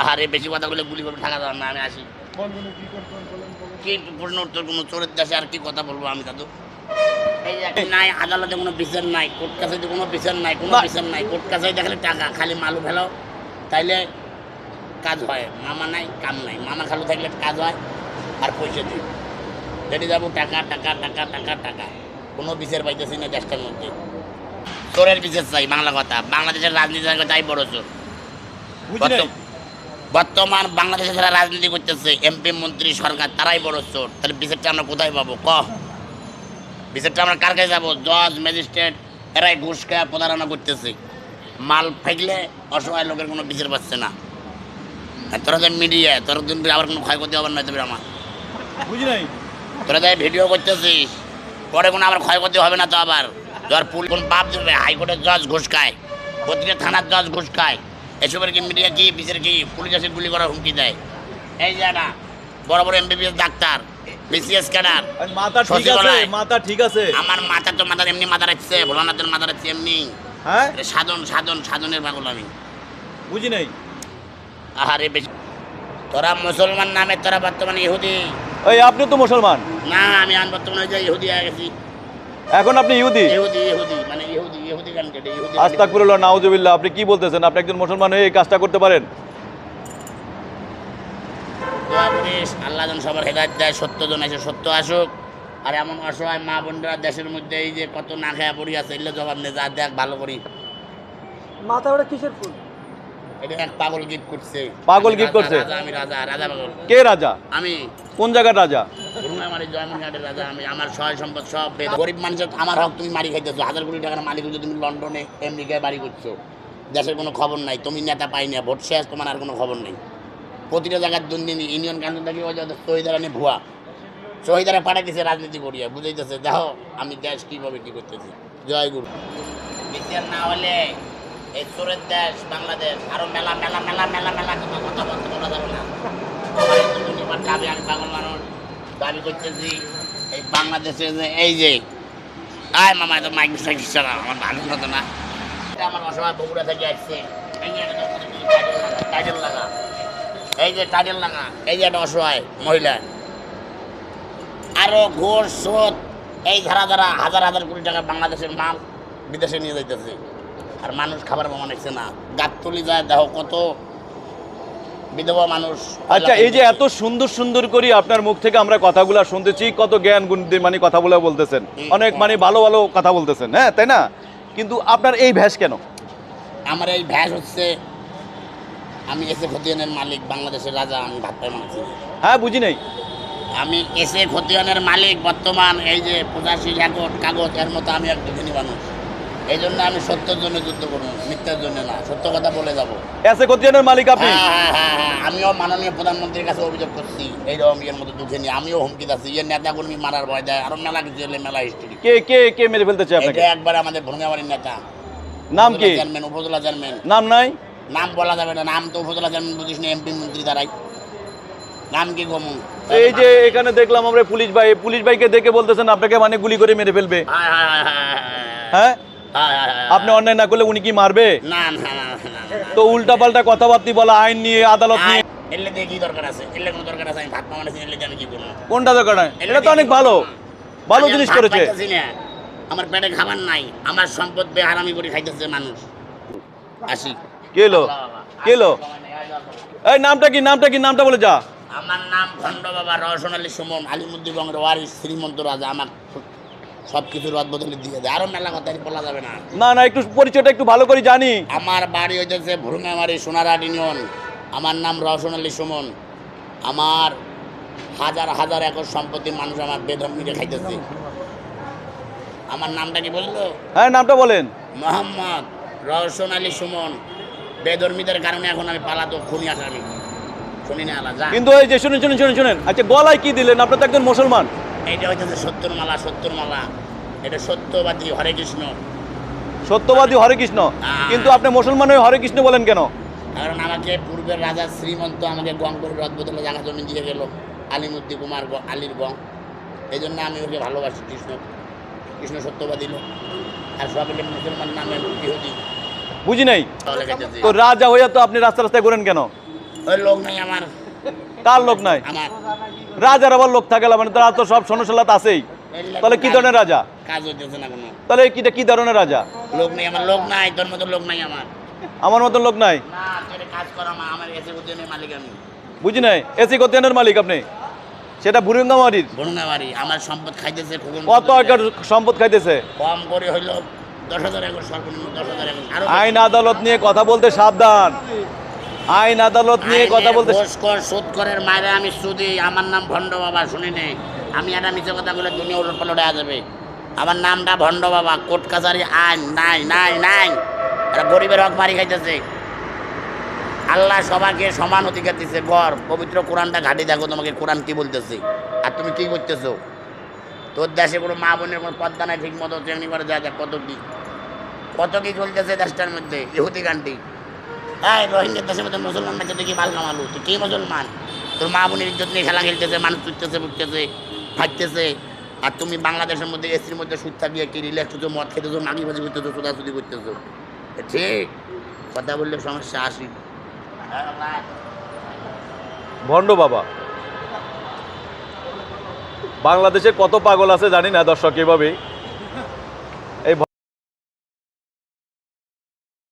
আহারে বেশি কথা বলে গুলি করবে টাকা দেওয়ার না আমি আসি। কি প্রশ্ন উত্তর কোনো চোরের দেশে আর কি কথা বলব আমি দাদু? এই নাই আদালতে কোনো বিচার নাই কোর্ট কাছাইতে কোনো বিচার নাই কোনো। বিচার নাই। কোর্ট কাছাই দেখলে টাকা খালি মালু ফেলাও তাইলে কাজ হয় মামা নাই কাম নাই। মামা খালু থাকলে কাজ হয় আর পয়সা দিই। যেটি যাব টাকা টাকা টাকা টাকা টাকা। কোনো বিচার পাইতেছি না দেশটার মধ্যে। চোরের বিচার চাই বাংলা কথা। বাংলাদেশের রাজনীতি তাই বড় চোর। বর্তমান বাংলাদেশে যারা রাজনীতি করতেছে এমপি মন্ত্রী সরকার তারাই বড় চোর। তাহলে বিচারটা আমরা কোথায় পাবো? ক? বিচারটা আমরা কার কাছে যাব? জজ ম্যাজিস্ট্রেট এরাই ঘুষ খাওয়া প্রতারণা করতেছে। মাল ফেকলে অসহায় লোকের কোনো বিচার পাচ্ছে না। তোরা তো মিডিয়া তোরা দিন আবার কোনো ক্ষয়ক্ষতি হবে না তবে আমার। বুঝি নাই? তোরা তাই ভিডিও করতেছিস পরে কোনো আবার ক্ষয়ক্ষতি হবে না তো আবার। ধর পুল কোন পাপ দেবে? হাইকোর্টের জজ ঘুষ খায়। প্রতিটা থানার জজ ঘুষ খায়। এসবের কি মিডিয়া কি বিচার কি? পুলিশ এসে গুলি করার হুমকি দেয়। এই জানা বড় বড় এমবিবিএস ডাক্তার বিসিএস ক্যাডার মাথা ঠিক আছে মাথা ঠিক আছে। আমার মাথা তো মাথার এমনি মাথা রাখছে ভোলানাথের মাথা রাখছে এমনি। হ্যাঁ? সাধন সাধন সাধনের পাগল আমি। বুঝি নাই। আহারে বেশি তোরা মুসলমান নামে তোরা বর্তমানে ইহুদি। ওই আপনি তো মুসলমান। না আমি আন বর্তমানে ইহুদি হয়ে গেছি। এখন আপনি ইহুদি? ইহুদি ইহুদি মানে ইহুদি। নাউজুবিল্লাহ আপনি কি বলতেছেন? আপনি একজন মুসলমান হয়ে এই কাজটা করতে পারেন? আল্লাহ যেন সবার হেদায়ত দেয় সত্য জন এসে সত্য আসুক। আর এমন অসহায় মা বোনরা দেশের মধ্যে এই যে কত না খায়া পড়ি আছে এগুলো জবাব নেই যা দেখ ভালো করি। মাথা ওটা কিসের ফুল? এটা এক পাগল গীত করছে। পাগল রাজা, করছে? রাজা, আমি রাজা রাজা পাগল। কে রাজা? আমি। কোন জায়গার রাজা? রাজা, আমি আমার সহায় সম্পদ সব। গরিব আমার তুমি টাকার মালিক তুমি লন্ডনে বাড়ি করছ। দেশের কোনো খবর নাই, তুমি নেতা পাই না, ভোট শেষ, তোমার আর কোনো খবর নেই। প্রতিটা জায়গার ইউনিয়ন ভুয়া। রাজনীতি করিয়া। বুঝাইতেছে, দেখো, আমি দেশ কীভাবে কী করতেছি। জয় গুরু। বিচার না হলে দেশ, বাংলাদেশ, আরও মেলা মেলা মেলা মেলা মেলা কথা বলতে বলা যাবে না। দাবি করতেছি, এই বাংলাদেশে যে এই যে, আয় মামা তো মাইক সাইক না, আমার ভালো মতো না। আমার অসহায় বগুড়া থেকে আসছে, এই যে টাইটেল লাগা এই যে টাইটেল লাগা, এই যে একটা অসহায় মহিলা। আরও ঘোষ স্রোত, এই ধারা ধারা হাজার হাজার কোটি টাকা বাংলাদেশের মাল বিদেশে নিয়ে যাইতেছে। আর মানুষ খাবার বানাইছে না। গাবতলি যায়, দেখো কত বিধবা মানুষ আচ্ছা এই যে এত সুন্দর সুন্দর করে আপনার মুখ থেকে আমরা কথাগুলো শুনতেছি কত জ্ঞান গুণ মানে কথা বলে বলতেছেন অনেক মানে ভালো ভালো কথা বলতেছেন হ্যাঁ তাই না? কিন্তু আপনার এই ভ্যাস কেন? আমার এই ভ্যাস হচ্ছে আমি এসে খতিয়ানের মালিক বাংলাদেশের রাজা আমি পাই মানছি হ্যাঁ বুঝি নাই। আমি এসে খতিয়ানের মালিক বর্তমান এই যে পঁচাশি কাগজ এর মতো আমি এক মানুষ। এই জন্য আমি সত্যের জন্য যুদ্ধ করব মিথ্যার জন্য না সত্য কথা বলে যাব। এসে মালিক আপনি? হ্যাঁ হ্যাঁ হ্যাঁ আমিও মাননীয় প্রধানমন্ত্রীর কাছে অভিযোগ করছি এইরকম ইয়ের মতো দুঃখে নিয়ে আমিও হুমকি দিচ্ছি ইয়ের নেতা কর্মী মারার ভয় দেয় আরও মেলা কিছু এলে মেলা হিস্ট্রি কে কে কে মেরে ফেলতে চায় আপনাকে? একবার আমাদের ভঙ্গাবাড়ির নেতা। নাম কি? চেয়ারম্যান উপজেলা চেয়ারম্যান নাম নাই? নাম বলা যাবে না নাম তো উপজেলা চেয়ারম্যান বুঝিস না এমপি মন্ত্রী দ্বারাই। নাম কি গমু এই যে এখানে দেখলাম আমরা পুলিশ ভাই পুলিশ ভাইকে দেখে বলতেছেন আপনাকে মানে গুলি করে মেরে ফেলবে। হায়? হায় হায় হায়। আপনি অন্যায় না করলে উনি কি মারবে? না না না না, না তো উল্টা পাল্টা কথাবার্তি বলা আইন নিয়ে আদালত নিয়ে। কোনটা দরকার নাই এটা তো অনেক ভালো। ভালো জিনিস করেছে। আমার পেটে খাবার নাই। আমার সম্পদ বেহারামি করে খাইতেছে মানুষ। আসি। কে এলো? কে এলো? এই নামটা কি? নামটা কি? নামটা বলে যা। আমার নাম খণ্ড বাবা রহসন আলী সুমন আলিমুদ্দি বঙ্গের ওয়ারিস শ্রীমন্ত রাজা। আমার সব কিছু রদ বদলে দিয়ে দেয়। আরও মেলা কথা বলা যাবে না। না না একটু পরিচয়টা একটু ভালো করে জানি। আমার বাড়ি হইতেছে ভুরুঙ্গামারি সোনারহাট ইউনিয়ন। আমার নাম রহসন আলী সুমন। আমার হাজার হাজার একর সম্পত্তি মানুষ আমার বেদম মিলে খাইতেছে। আমার নামটা কি বলল? হ্যাঁ নামটা বলেন। মোহাম্মদ রহসন আলী সুমন। বেধর্মীদের কারণে এখন আমি পালাতো খুনি আসামি। শুনি না আলাদা। কিন্তু এই যে শুনেন শুনেন শুনেন শুনেন। আচ্ছা গলায় কি দিলেন? আপনার তো একজন মুসলমান। এইটা হইতেছে সত্তর মালা সত্তর মালা এটা সত্যবাদী হরে কৃষ্ণ। সত্যবাদী হরে কৃষ্ণ। কিন্তু আপনি মুসলমান হয়ে হরে কৃষ্ণ বলেন কেন? কারণ আমাকে পূর্বের রাজা শ্রীমন্ত আমাকে গং করে রথ বদলে জায়গা জমি দিয়ে গেল আলিমুদ্দি কুমার গ- আলীর গং। এই জন্য আমি ওকে ভালোবাসি কৃষ্ণ কৃষ্ণ সত্যবাদী লোক। আর সব মুসলমান নামে ইহুদি। বুঝি নাই। তো রাজা হইয়া তো আপনি রাস্তা রাস্তায় ঘুরেন কেন? ওই লোক নাই আমার। কার লোক নাই? রাজার আবার লোক থাকে মানে তারা তো সব সনসালাত আছেই। তাহলে কি ধরনের রাজা? কাজ হইতেছে না কোনো। তাহলে কিটা কি ধরনের রাজা? লোক নেই আমার লোক নাই তোর মতো লোক নাই আমার। আমার মতন লোক নাই? না তোর কাজ করা মা আমার এসে উদ্যানের মালিক আমি। বুঝি নাই? এসি কতিয়ানের মালিক আপনি? সেটা বুড়িঙ্গামারির বরুঙ্গা বাড়ি আমার সম্পদ খাইতেছে কত একর সম্পদ খাইতেছে? কম করে হইল দশ হাজার একর সর্বনিম্ন দশ হাজার একর। আইন আদালত নিয়ে কথা বলতে সাবধান। আইন আদালত নিয়ে কথা বলতে ঘোষ কর সুদ মায়েরা আমি সুদি আমার নাম ভণ্ড বাবা শুনি নে আমি একটা মিছে কথা বলে দুনিয়া উলট পালট যাবে আমার নামটা ভণ্ড বাবা কোর্ট কাছারি আইন নাই নাই নাই। এরা গরিবের হক মারি খাইতেছে। আল্লাহ সবাইকে সমান অধিকার দিছে গর পবিত্র কোরআনটা ঘাটি দেখো তোমাকে কোরআন কি বলতেছে। আর তুমি কি করতেছো? তোর দেশে কোনো মা বোনের কোনো পদ্মা নাই ঠিক মতো ট্রেনিং করে যা কত কি কত কি চলতেছে দেশটার মধ্যে ইহুদি গানটি এই রোহিঙ্গার দেশের মধ্যে মুসলমান নাকি দেখি মাল কামালু তুই কি মুসলমান? তোর মা বোনের ইজ্জত নিয়ে খেলা খেলতেছে, মানুষ চুটতেছে বুটতেছে ফাটতেছে আর তুমি বাংলাদেশের মধ্যে এসির মধ্যে সুদ থাকিয়ে কি রিল্যাক্স হতো মদ খেতেছো মাগি বাজি করতেছো, সোদাসুদি করতেছো? ঠিক? কথা বললে সমস্যা আসি। ভণ্ড বাবা। বাংলাদেশে কত পাগল আছে জানি না দর্শক, এভাবেই।